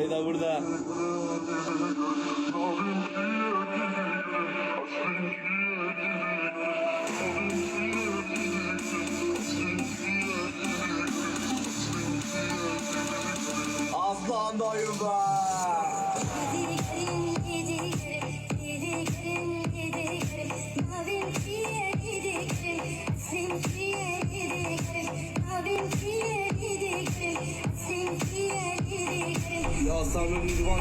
Dayı da burada. Aslan dayım be. Yediklerim, yediklerim, yediklerim, yediklerim. Mavim kiye Yaslanın Nirvan